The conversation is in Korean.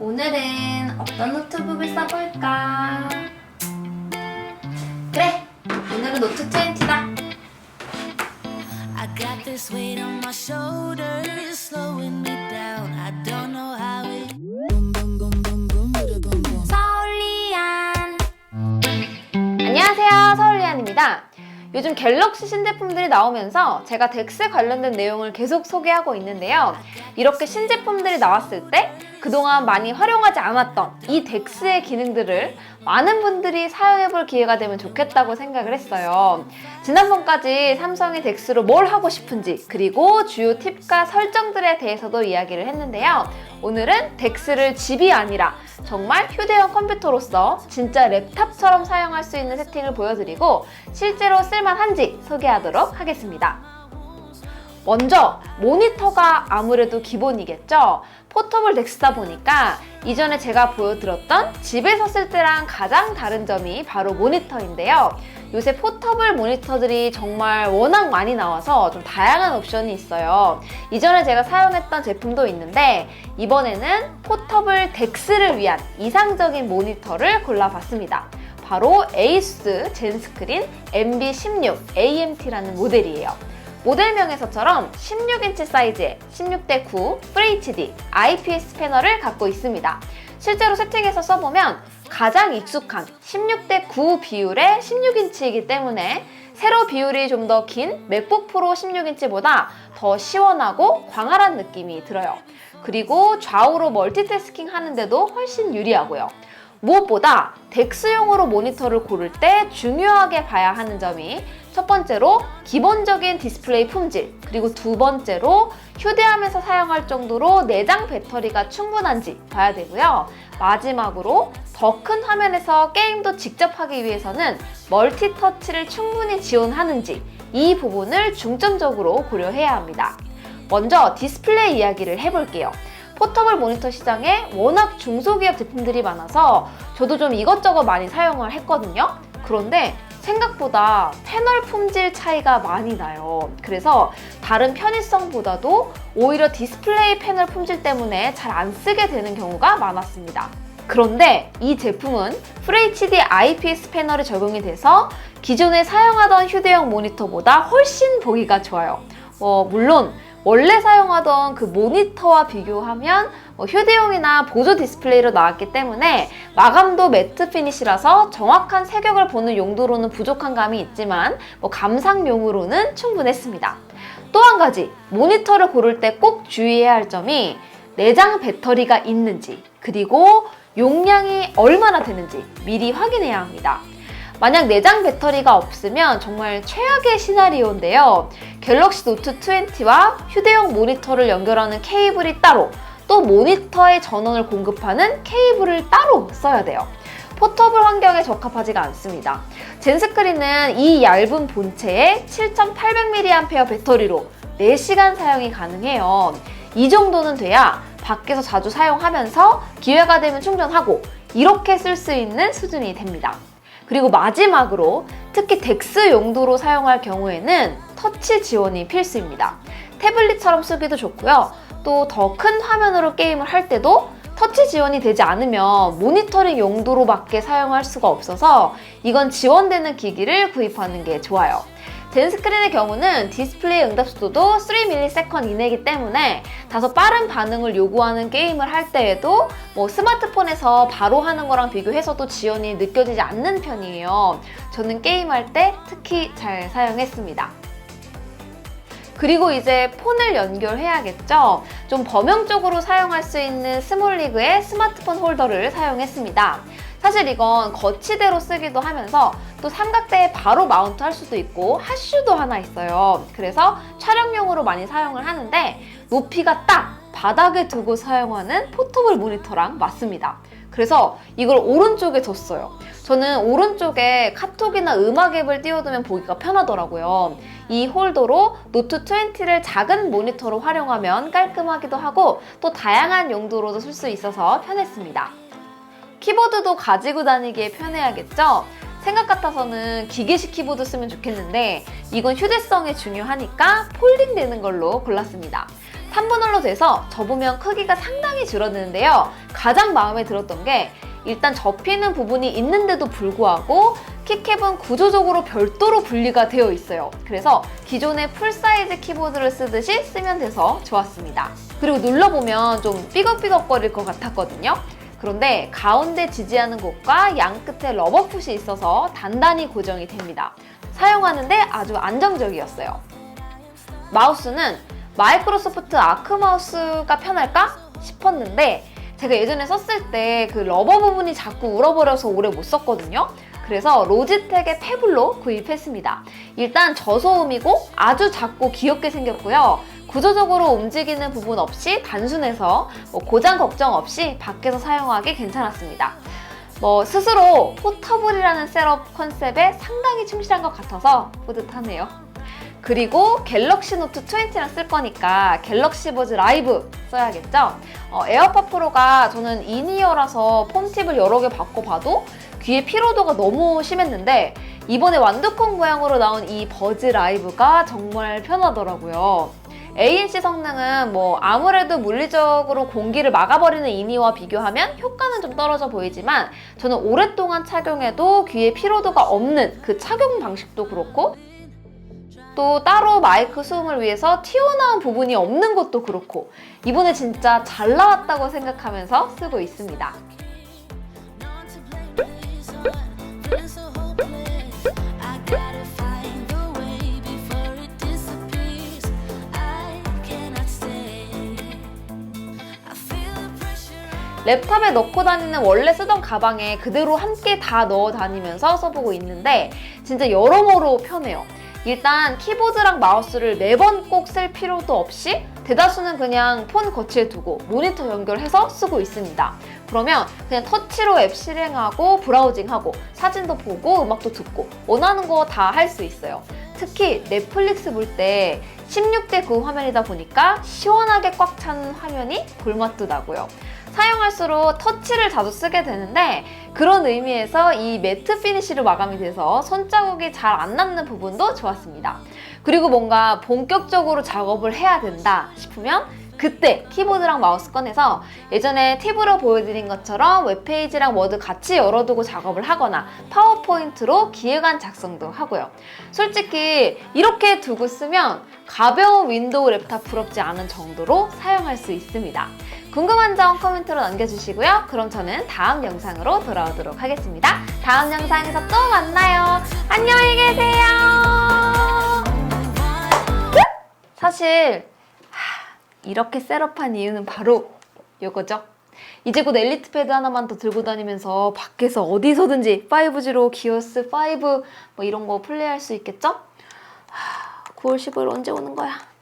오늘은 어떤 노트북을 써볼까? 그래! 오늘은 노트 20다! I got this weight on my shoulders, slowing me down. I don't know how it. Boom, boom, boom, boom, boom, bada boom, boom. 서울리안! 안녕하세요 서울리안입니다 요즘 갤럭시 신제품들이 나오면서 제가 덱스 관련된 내용을 계속 소개하고 있는데요 이렇게 신제품들이 나왔을 때 그동안 많이 활용하지 않았던 이 덱스의 기능들을 많은 분들이 사용해볼 기회가 되면 좋겠다고 생각을 했어요 지난번까지 삼성이 덱스로 뭘 하고 싶은지 그리고 주요 팁과 설정들에 대해서도 이야기를 했는데요 오늘은 덱스를 집이 아니라 정말 휴대용 컴퓨터로서 진짜 랩탑처럼 사용할 수 있는 세팅을 보여드리고 실제로 쓸만한지 소개하도록 하겠습니다. 먼저 모니터가 아무래도 기본이겠죠. 포터블 덱스다 보니까 이전에 제가 보여드렸던 집에서 쓸 때랑 가장 다른 점이 바로 모니터인데요. 요새 포터블 모니터들이 정말 워낙 많이 나와서 좀 다양한 옵션이 있어요. 이전에 제가 사용했던 제품도 있는데 이번에는 포터블 덱스를 위한 이상적인 모니터를 골라봤습니다. 바로 에이수스 젠스크린 MB16 AMT라는 모델이에요. 모델명에서처럼 16인치 사이즈의 16대 9 FHD IPS 패널을 갖고 있습니다. 실제로 세팅해서 써보면 가장 익숙한 16대 9 비율의 16인치이기 때문에 세로 비율이 좀 더 긴 맥북 프로 16인치보다 더 시원하고 광활한 느낌이 들어요. 그리고 좌우로 멀티태스킹 하는데도 훨씬 유리하고요. 무엇보다 덱스용으로 모니터를 고를 때 중요하게 봐야 하는 점이 첫 번째로 기본적인 디스플레이 품질, 그리고 두 번째로 휴대하면서 사용할 정도로 내장 배터리가 충분한지 봐야 되고요. 마지막으로 더 큰 화면에서 게임도 직접 하기 위해서는 멀티터치를 충분히 지원하는지 이 부분을 중점적으로 고려해야 합니다. 먼저 디스플레이 이야기를 해볼게요. 포터블 모니터 시장에 워낙 중소기업 제품들이 많아서 저도 좀 이것저것 많이 사용을 했거든요. 그런데 생각보다 패널 품질 차이가 많이 나요. 그래서 다른 편의성보다도 오히려 디스플레이 패널 품질 때문에 잘 안 쓰게 되는 경우가 많았습니다. 그런데 이 제품은 FHD IPS 패널이 적용이 돼서 기존에 사용하던 휴대용 모니터보다 훨씬 보기가 좋아요. 어, 물론 원래 사용하던 그 모니터와 비교하면 뭐 휴대용이나 보조 디스플레이로 나왔기 때문에 마감도 매트 피니시라서 정확한 색역을 보는 용도로는 부족한 감이 있지만 뭐 감상용으로는 충분했습니다. 또 한 가지 모니터를 고를 때 꼭 주의해야 할 점이 내장 배터리가 있는지 그리고 용량이 얼마나 되는지 미리 확인해야 합니다. 만약 내장 배터리가 없으면 정말 최악의 시나리오인데요. 갤럭시 노트 20와 휴대용 모니터를 연결하는 케이블이 따로, 또 모니터의 전원을 공급하는 케이블을 따로 써야 돼요. 포터블 환경에 적합하지가 않습니다. 젠스크린은 이 얇은 본체에 7800mAh 배터리로 4시간 사용이 가능해요. 이 정도는 돼야 밖에서 자주 사용하면서 기회가 되면 충전하고 이렇게 쓸 수 있는 수준이 됩니다. 그리고 마지막으로 특히 덱스 용도로 사용할 경우에는 터치 지원이 필수입니다. 태블릿처럼 쓰기도 좋고요. 또 더 큰 화면으로 게임을 할 때도 터치 지원이 되지 않으면 모니터링 용도로밖에 사용할 수가 없어서 이건 지원되는 기기를 구입하는 게 좋아요. 젠스크린의 경우는 디스플레이 응답速도도 3ms 이내이기 때문에 다소 빠른 반응을 요구하는 게임을 할 때에도 뭐 스마트폰에서 바로 하는 거랑 비교해서도 지연이 느껴지지 않는 편이에요. 저는 게임할 때 특히 잘 사용했습니다. 그리고 이제 폰을 연결해야겠죠. 좀 범용적으로 사용할 수 있는 스몰리그의 스마트폰 홀더를 사용했습니다. 사실 이건 거치대로 쓰기도 하면서 또 삼각대에 바로 마운트 할 수도 있고 하슈도 하나 있어요. 그래서 촬영용으로 많이 사용을 하는데 높이가 딱 바닥에 두고 사용하는 포터블 모니터랑 맞습니다. 그래서 이걸 오른쪽에 뒀어요. 저는 오른쪽에 카톡이나 음악 앱을 띄워두면 보기가 편하더라고요. 이 홀더로 노트 20를 작은 모니터로 활용하면 깔끔하기도 하고 또 다양한 용도로도 쓸 수 있어서 편했습니다. 키보드도 가지고 다니기에 편해야겠죠? 생각 같아서는 기계식 키보드 쓰면 좋겠는데 이건 휴대성이 중요하니까 폴딩 되는 걸로 골랐습니다. 3분할로 돼서 접으면 크기가 상당히 줄어드는데요. 가장 마음에 들었던 게 일단 접히는 부분이 있는데도 불구하고 키캡은 구조적으로 별도로 분리가 되어 있어요. 그래서 기존의 풀사이즈 키보드를 쓰듯이 쓰면 돼서 좋았습니다. 그리고 눌러보면 좀 삐걱삐걱거릴 것 같았거든요. 그런데 가운데 지지하는 곳과 양 끝에 러버 풋이 있어서 단단히 고정이 됩니다. 사용하는데 아주 안정적이었어요. 마우스는 마이크로소프트 아크 마우스가 편할까 싶었는데 제가 예전에 썼을 때 그 러버 부분이 자꾸 울어버려서 오래 못 썼거든요. 그래서 로지텍의 페블로 구입했습니다. 일단 저소음이고 아주 작고 귀엽게 생겼고요. 구조적으로 움직이는 부분 없이 단순해서 뭐 고장 걱정 없이 밖에서 사용하기 괜찮았습니다. 뭐 스스로 포터블이라는 셋업 컨셉에 상당히 충실한 것 같아서 뿌듯하네요. 그리고 갤럭시 노트 20랑 쓸 거니까 갤럭시 버즈 라이브 써야겠죠? 어, 에어팟 프로가 저는 인이어라서 폰팁을 여러 개 바꿔봐도 귀의 피로도가 너무 심했는데 이번에 완두콩 모양으로 나온 이 버즈 라이브가 정말 편하더라고요. ANC 성능은 뭐 아무래도 물리적으로 공기를 막아버리는 이니어와 비교하면 효과는 좀 떨어져 보이지만 저는 오랫동안 착용해도 귀에 피로도가 없는 그 착용 방식도 그렇고 또 따로 마이크 수음을 위해서 튀어나온 부분이 없는 것도 그렇고 이번에 진짜 잘 나왔다고 생각하면서 쓰고 있습니다. 랩탑에 넣고 다니는 원래 쓰던 가방에 그대로 함께 다 넣어 다니면서 써보고 있는데 진짜 여러모로 편해요. 일단 키보드랑 마우스를 매번 꼭 쓸 필요도 없이 대다수는 그냥 폰 거치에 두고 모니터 연결해서 쓰고 있습니다. 그러면 그냥 터치로 앱 실행하고 브라우징하고 사진도 보고 음악도 듣고 원하는 거 다 할 수 있어요. 특히 넷플릭스 볼 때 16대 9 화면이다 보니까 시원하게 꽉 찬 화면이 볼맛도 나고요. 사용할수록 터치를 자주 쓰게 되는데 그런 의미에서 이 매트 피니쉬로 마감이 돼서 손자국이 잘 안 남는 부분도 좋았습니다. 그리고 뭔가 본격적으로 작업을 해야 된다 싶으면 그때 키보드랑 마우스 꺼내서 예전에 팁으로 보여드린 것처럼 웹페이지랑 워드 같이 열어두고 작업을 하거나 파워포인트로 기획안 작성도 하고요. 솔직히 이렇게 두고 쓰면 가벼운 윈도우 랩탑 부럽지 않은 정도로 사용할 수 있습니다. 궁금한 점 코멘트로 남겨주시고요. 그럼 저는 다음 영상으로 돌아오도록 하겠습니다. 다음 영상에서 또 만나요. 안녕히 계세요. 사실 하, 이렇게 셋업한 이유는 바로 이거죠. 이제 곧 엘리트 패드 하나만 더 들고 다니면서 밖에서 어디서든지 5G로 기어스 5 뭐 이런 거 플레이할 수 있겠죠? 하, 9월 15일 언제 오는 거야?